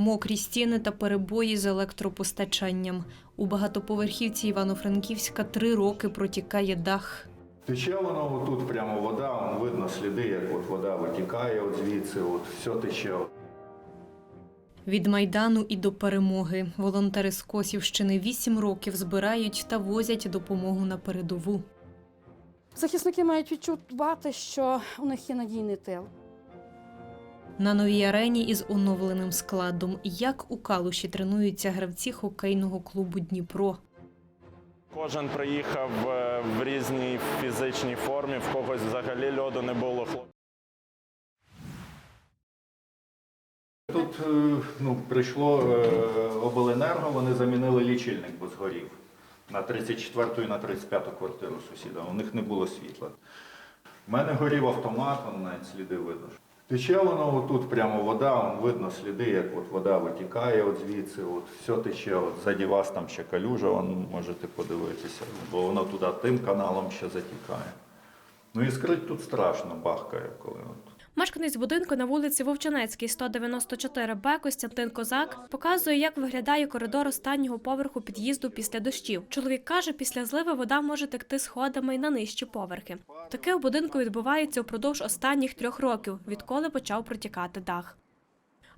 Мокрі стіни та перебої з електропостачанням. У багатоповерхівці Івано-Франківська три роки протікає дах. Тече воно тут прямо вода, видно сліди, як от вода витікає от звідси, от все тече. Від майдану і до перемоги волонтери з Косівщини вісім років збирають та возять допомогу на передову. Захисники мають відчувати, що у них є надійний тил. На новій арені із оновленим складом, як у Калуші тренуються гравці хокейного клубу Дніпро. Кожен приїхав е, в різній фізичній формі, в когось взагалі льоду не було. Тут е, ну, прийшло е, обленерго, вони замінили лічильник, бо згорів. На 34 і на 35 квартиру сусіда. У них не було світла. У мене горів автомат, навіть сліди видно. Тече воно тут прямо вода, видно сліди, як от вода витікає от звідси, от все тече. От ззаді вас там ще калюжа, вон можете подивитися, бо воно туди тим каналом ще затікає. Ну і скрить тут страшно, бахкає, коли от Мешканець будинку на вулиці Вовчанецькій, 194Б Костянтин Козак показує, як виглядає коридор останнього поверху під'їзду після дощів. Чоловік каже, після зливи вода може текти сходами й на нижчі поверхи. Таке у будинку відбувається упродовж останніх трьох років, відколи почав протікати дах.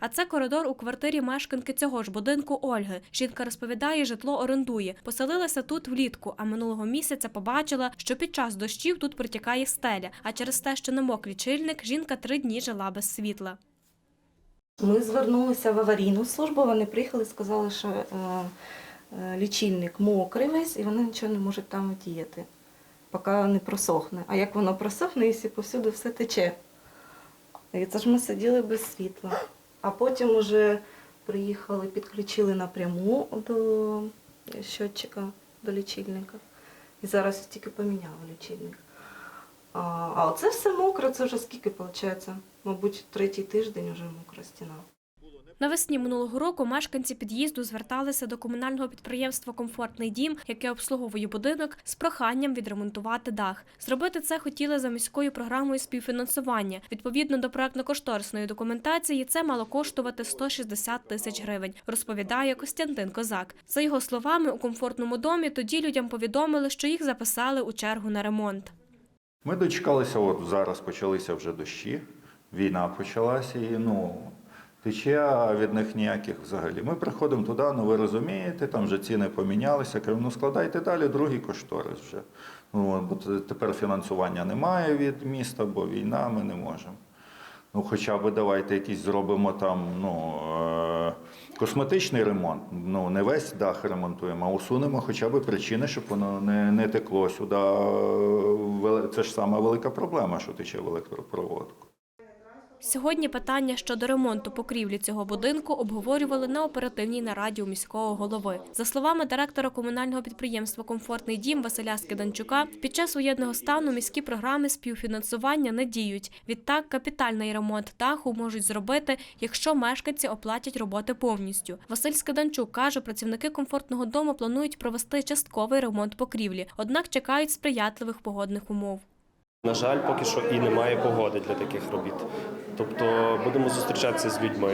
А це коридор у квартирі мешканки цього ж будинку Ольги. Жінка розповідає, житло орендує. Поселилася тут влітку, а минулого місяця побачила, що під час дощів тут протікає стеля. А через те, що намок лічильник, жінка три дні жила без світла. Ми звернулися в аварійну службу, вони приїхали, сказали, що е, е, лічильник мокрий весь і вони нічого не можуть там діяти, поки не просохне. А як воно просохне, якщо повсюди все тече. І це ж ми сиділи без світла. А потім вже приїхали, підключили напряму до щотчика, до лічильника. І зараз тільки поміняли лічильник. А оце все мокре, це вже скільки виходить? Мабуть, третій тиждень вже мокра стіна. Навесні минулого року мешканці під'їзду зверталися до комунального підприємства Комфортний дім, яке обслуговує будинок, з проханням відремонтувати дах. Зробити це хотіли за міською програмою співфінансування. Відповідно до проектно-кошторисної документації, це мало коштувати 160 тисяч гривень, розповідає Костянтин Козак. За його словами, у комфортному домі тоді людям повідомили, що їх записали у чергу на ремонт. Ми дочекалися, от зараз почалися вже дощі, війна почалася і ну, тече, а від них ніяких взагалі. Ми приходимо туди, ну ви розумієте, там вже ціни помінялися. Кажу, ну складайте далі другий кошторис вже. Ну, бо тепер фінансування немає від міста, бо війна, ми не можемо. Ну, хоча б давайте якийсь зробимо там ну, е- косметичний ремонт. Ну, не весь дах ремонтуємо, а усунемо хоча б причини, щоб воно не, не текло сюди. Це ж сама велика проблема, що тече в електропроводку. Сьогодні питання щодо ремонту покрівлі цього будинку обговорювали на оперативній нараді у міського голови. За словами директора комунального підприємства Комфортний дім Василя Скиданчука, під час воєнного стану міські програми співфінансування не діють. Відтак, капітальний ремонт даху можуть зробити, якщо мешканці оплатять роботи повністю. Василь Скиданчук каже, працівники комфортного дому планують провести частковий ремонт покрівлі, однак чекають сприятливих погодних умов. На жаль, поки що і немає погоди для таких робіт. Тобто будемо зустрічатися з людьми,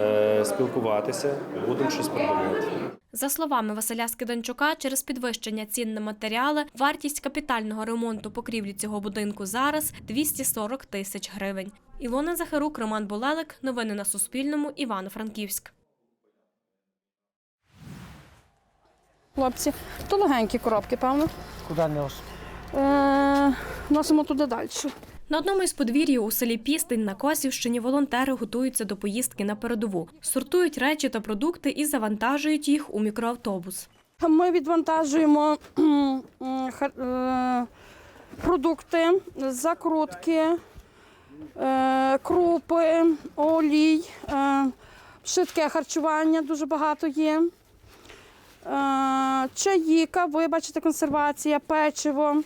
е, спілкуватися, будемо щось придумувати. За словами Василя Скиданчука, через підвищення цін на матеріали вартість капітального ремонту покрівлі цього будинку зараз 240 тисяч гривень. Ілона Захарук, Роман Болелик. Новини на Суспільному. Івано-Франківськ. Хлопці, то легенькі коробки, певно. Куди нес? Е, носимо туди далі. На одному із подвір'їв у селі Пістень на Косівщині волонтери готуються до поїздки на передову, сортують речі та продукти і завантажують їх у мікроавтобус. Ми відвантажуємо е, продукти, закрутки, е, крупи, олій, е, швидке харчування дуже багато є. Чаї, кави, бачите, консервація, печиво.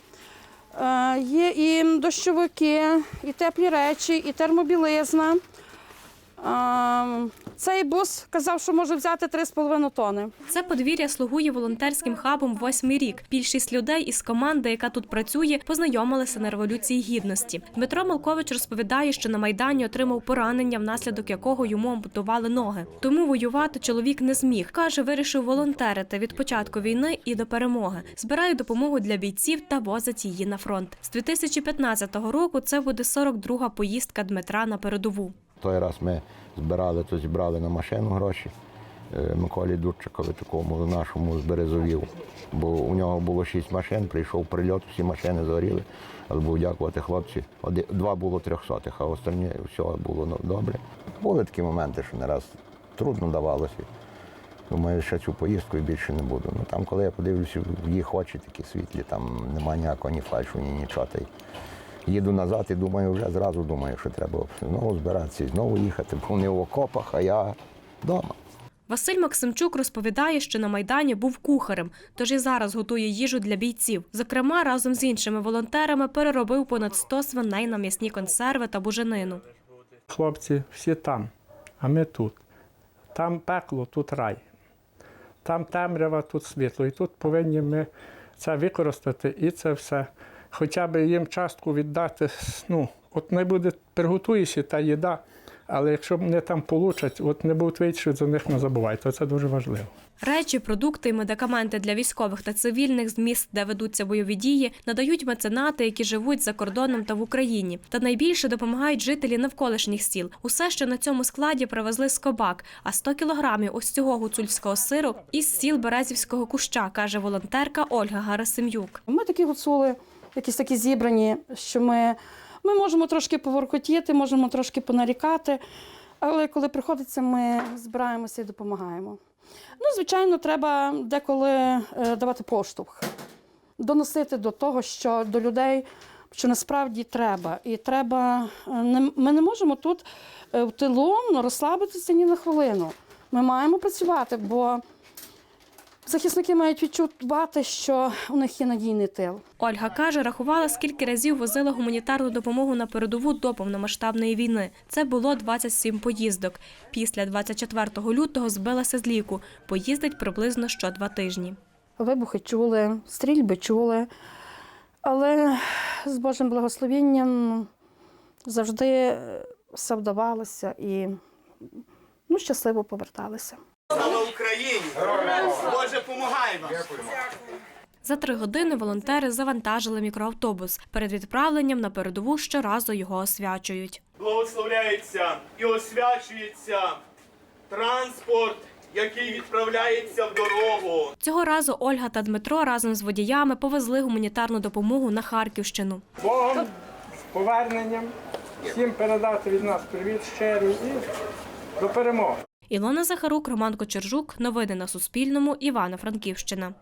Е, Є і дощовики, і теплі речі, і термобілизна. Цей бус казав, що може взяти 3,5 тони. Це подвір'я слугує волонтерським хабом восьмий рік. Більшість людей із команди, яка тут працює, познайомилися на революції гідності. Дмитро Малкович розповідає, що на майдані отримав поранення, внаслідок якого йому ампутували ноги. Тому воювати чоловік не зміг. каже, вирішив волонтерити від початку війни і до перемоги. Збирає допомогу для бійців та возить її на фронт. З 2015 року це буде 42-га поїздка Дмитра на передову. Той раз ми збирали, то зібрали на машину гроші. Е, Миколі Дудчикові, такому нашому з Березовів. Бо у нього було шість машин, прийшов прильот, всі машини згоріли. Але був дякувати хлопці. Два було трьохсотих, а останні все було ну, добре. Були такі моменти, що не раз трудно давалося. Думаю, що цю поїздку більше не буду. Ну там, коли я подивлюся, в їх очі такі світлі, там немає ніякого ні фальшу, ні нічого. Їду назад і думаю, вже зразу думаю, що треба знову збиратися і знову їхати, бо вони в окопах, а я вдома. Василь Максимчук розповідає, що на майдані був кухарем, тож і зараз готує їжу для бійців. Зокрема, разом з іншими волонтерами переробив понад 100 свиней на м'ясні консерви та буженину. Хлопці всі там, а ми тут. Там пекло, тут рай. Там темрява, тут світло. І тут повинні ми це використати і це все. Хоча б їм частку віддати. Ну, от не буде, приготуєшся та їда, але якщо вони там получать, от не будуть вийти, за них не забувайте. Це дуже важливо. Речі, продукти і медикаменти для військових та цивільних з міст, де ведуться бойові дії, надають меценати, які живуть за кордоном та в Україні. Та найбільше допомагають жителі навколишніх сіл. Усе, що на цьому складі привезли з кобак, а 100 кілограмів ось цього гуцульського сиру із сіл Березівського куща, каже волонтерка Ольга Гарасим'юк. Ми такі гуцули, якісь такі зібрані, що ми, ми можемо трошки поворкотіти, можемо трошки понарікати, але коли приходиться, ми збираємося і допомагаємо. Ну, звичайно, треба деколи е, давати поштовх, доносити до того, що до людей, що насправді треба. І треба, е, ми не можемо тут е, в тилу ну, розслабитися ні на хвилину. Ми маємо працювати, бо захисники мають відчувати, що у них є надійний тил. Ольга каже, рахувала, скільки разів возила гуманітарну допомогу на передову до повномасштабної війни. Це було 27 поїздок. Після 24 лютого збилася з ліку. Поїздить приблизно що два тижні. Вибухи чули, стрільби чули, але з Божим благословенням завжди все вдавалося і ну, щасливо поверталися. Україні! Боже, помагай вам! За три години волонтери завантажили мікроавтобус. Перед відправленням на передову щоразу його освячують. Благословляється і освячується транспорт, який відправляється в дорогу. Цього разу Ольга та Дмитро разом з водіями повезли гуманітарну допомогу на Харківщину. Богом, з поверненням, всім передати від нас привіт щирий і до перемоги. Ілона Захарук, Роман Кочержук. Новини на Суспільному. Івано-Франківщина.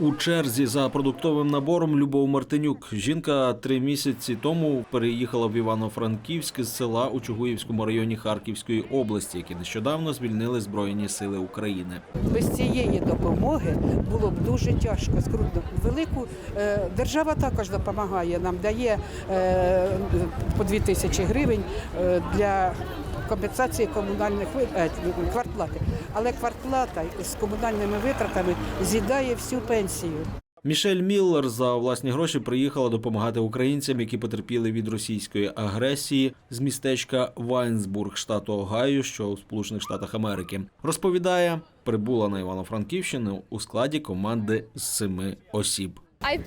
У черзі за продуктовим набором Любов Мартинюк. Жінка три місяці тому переїхала в Івано-Франківськ з села у Чугуївському районі Харківської області, які нещодавно звільнили Збройні Сили України. Без цієї допомоги було б дуже тяжко, скрутно. Велику е, держава також допомагає нам, дає е, по 2 тисячі гривень е, для компенсації комунальних е, квартплати. Але квартплата з комунальними витратами з'їдає всю пенсію. Мішель Міллер за власні гроші приїхала допомагати українцям, які потерпіли від російської агресії з містечка Вайнсбург, штату Огайо, що у Сполучених Штатах Америки. Розповідає, прибула на Івано-Франківщину у складі команди з семи осіб.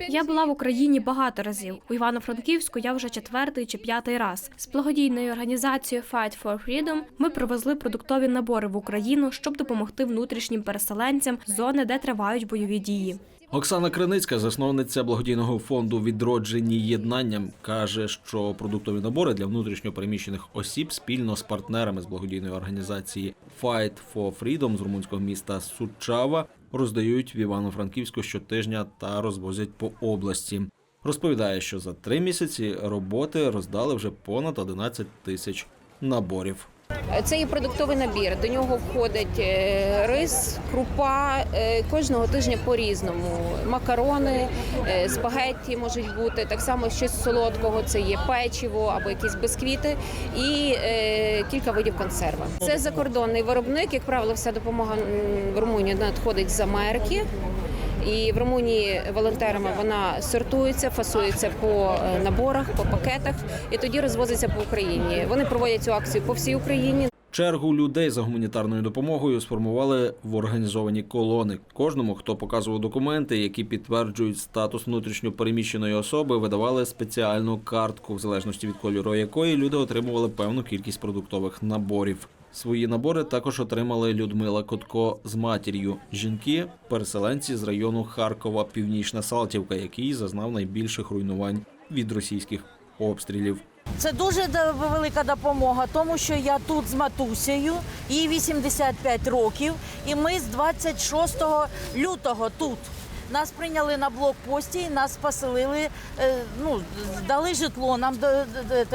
Я була в Україні багато разів. У Івано-Франківську я вже четвертий чи п'ятий раз. З благодійною організацією Fight for Freedom ми привезли продуктові набори в Україну, щоб допомогти внутрішнім переселенцям зони, де тривають бойові дії. Оксана Криницька, засновниця благодійного фонду Відроджені єднанням, каже, що продуктові набори для внутрішньопереміщених осіб спільно з партнерами з благодійної організації Fight for Freedom з румунського міста Сучава роздають в Івано-Франківську щотижня та розвозять по області. Розповідає, що за три місяці роботи роздали вже понад 11 тисяч наборів. Це є продуктовий набір. До нього входить е, рис, крупа е, кожного тижня по-різному. Макарони, е, спагетті можуть бути, так само щось солодкого. Це є печиво або якісь бисквіти і кілька видів консерва. Це закордонний виробник. Як правило, вся допомога в Румунію надходить з Америки. І в Румунії волонтерами вона сортується, фасується по е, наборах, по пакетах, і тоді розвозиться по Україні. Вони проводять цю акцію по всій Україні. Чергу людей за гуманітарною допомогою сформували в організовані колони. Кожному, хто показував документи, які підтверджують статус внутрішньопереміщеної особи, видавали спеціальну картку, в залежності від кольору якої люди отримували певну кількість продуктових наборів. Свої набори також отримали Людмила Котко з матір'ю. Жінки переселенці з району Харкова, Північна Салтівка, який зазнав найбільших руйнувань від російських обстрілів. Це дуже велика допомога, тому що я тут з матусею, їй 85 років, і ми з 26 лютого тут. Нас прийняли на блокпості, нас поселили, е, ну, дали житло нам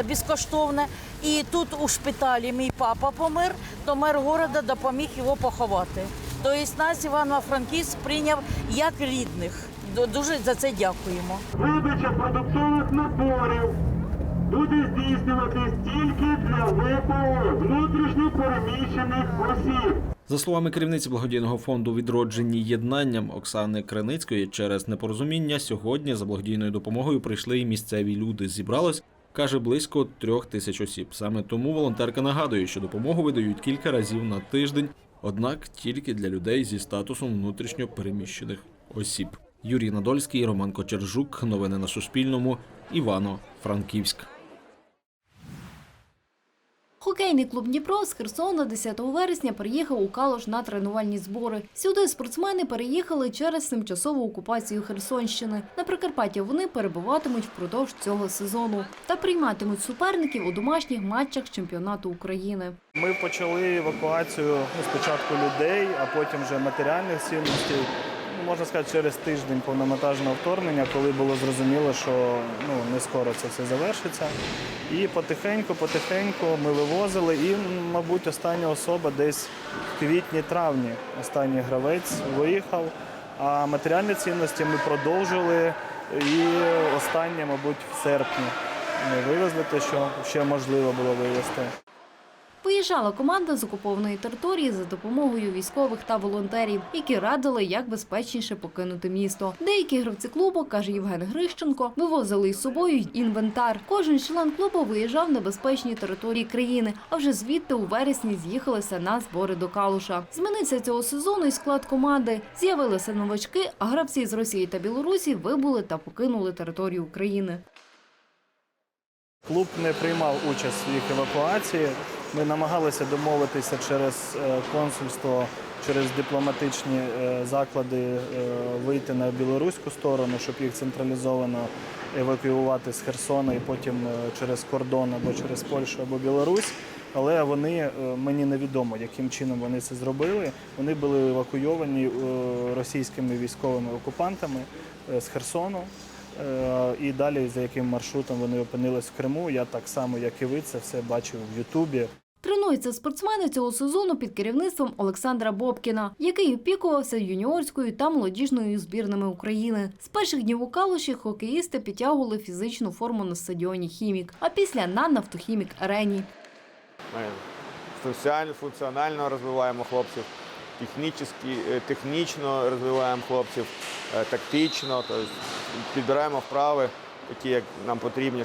безкоштовне. І тут у шпиталі мій папа помер, то мер города допоміг його поховати. Тобто нас Івано-Франківськ прийняв як рідних. Дуже за це дякуємо. Видача продуктових наборів буде здійснюватись тільки для ВПО внутрішньо переміщених осіб. За словами керівниці благодійного фонду відроджені єднанням Оксани Криницької, через непорозуміння сьогодні за благодійною допомогою прийшли і місцеві люди. Зібралось. Каже близько трьох тисяч осіб. Саме тому волонтерка нагадує, що допомогу видають кілька разів на тиждень, однак тільки для людей зі статусом внутрішньо переміщених осіб. Юрій Надольський, Роман Кочержук. Новини на Суспільному. Івано-Франківськ. Хокейний клуб Дніпро з Херсона 10 вересня приїхав у Калуш на тренувальні збори. Сюди спортсмени переїхали через тимчасову окупацію Херсонщини. На Прикарпаття вони перебуватимуть впродовж цього сезону та прийматимуть суперників у домашніх матчах чемпіонату України. Ми почали евакуацію спочатку людей, а потім вже матеріальних цінностей. Можна сказати, через тиждень повномонтажного вторгнення, коли було зрозуміло, що ну, не скоро це все завершиться. І потихеньку, потихеньку ми вивозили. І, мабуть, остання особа десь в квітні-травні. Останній гравець виїхав. А матеріальні цінності ми продовжили. І останнє, мабуть, в серпні ми вивезли те, що ще можливо було вивезти. Виїжджала команда з окупованої території за допомогою військових та волонтерів, які радили, як безпечніше покинути місто. Деякі гравці клубу, каже Євген Грищенко, вивозили із собою інвентар. Кожен член клубу виїжджав на безпечні території країни, а вже звідти у вересні з'їхалися на збори до Калуша. Змінився цього сезону і склад команди. З'явилися новачки, а гравці з Росії та Білорусі вибули та покинули територію України. Клуб не приймав участь в їх евакуації. Ми намагалися домовитися через е, консульство, через дипломатичні е, заклади е, вийти на білоруську сторону, щоб їх централізовано евакуювати з Херсона і потім через кордон або через Польщу або Білорусь. Але вони мені невідомо, яким чином вони це зробили. Вони були евакуйовані російськими військовими окупантами з Херсону. Е, І далі за яким маршрутом вони опинились в Криму. Я так само, як і ви, це все бачив в Ютубі. Тренуються спортсмени цього сезону під керівництвом Олександра Бобкіна, який опікувався юніорською та молодіжною збірними України. З перших днів у Калуші хокеїсти підтягували фізичну форму на стадіоні Хімік, а після на нафтохімік арені. Ми соціально, функціонально розвиваємо хлопців, технічно, технічно розвиваємо хлопців, е, тактично, тобто підбираємо вправи, такі, як нам потрібні.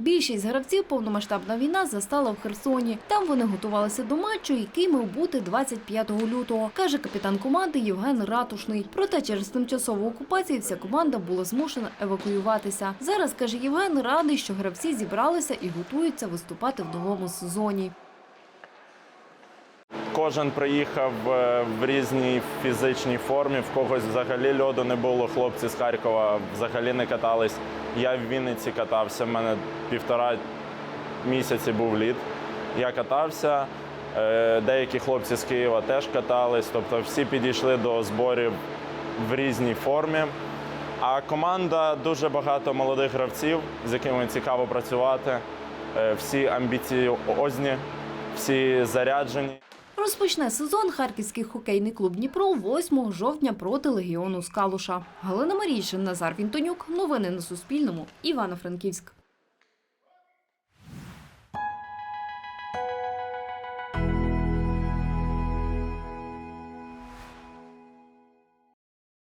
Більшість гравців повномасштабна війна застала в Херсоні. Там вони готувалися до матчу, який мав бути 25 лютого, каже капітан команди Євген Ратушний. Проте через тимчасову окупацію вся команда була змушена евакуюватися. Зараз каже Євген, радий, що гравці зібралися і готуються виступати в новому сезоні. Кожен приїхав е, в різній фізичній формі. В когось взагалі льоду не було. Хлопці з Харкова взагалі не катались. Я в Вінниці катався. в мене півтора місяці був лід. Я катався. Е, Деякі хлопці з Києва теж катались. Тобто всі підійшли до зборів в різній формі. А команда дуже багато молодих гравців, з якими цікаво працювати. Е, Всі амбіціозні, хлопці заряджені. Розпочне сезон харківський хокейний клуб Дніпро 8 жовтня проти легіону Скалуша. Галина Марійшин, Назар Вінтонюк. Новини на Суспільному. Івано-Франківськ.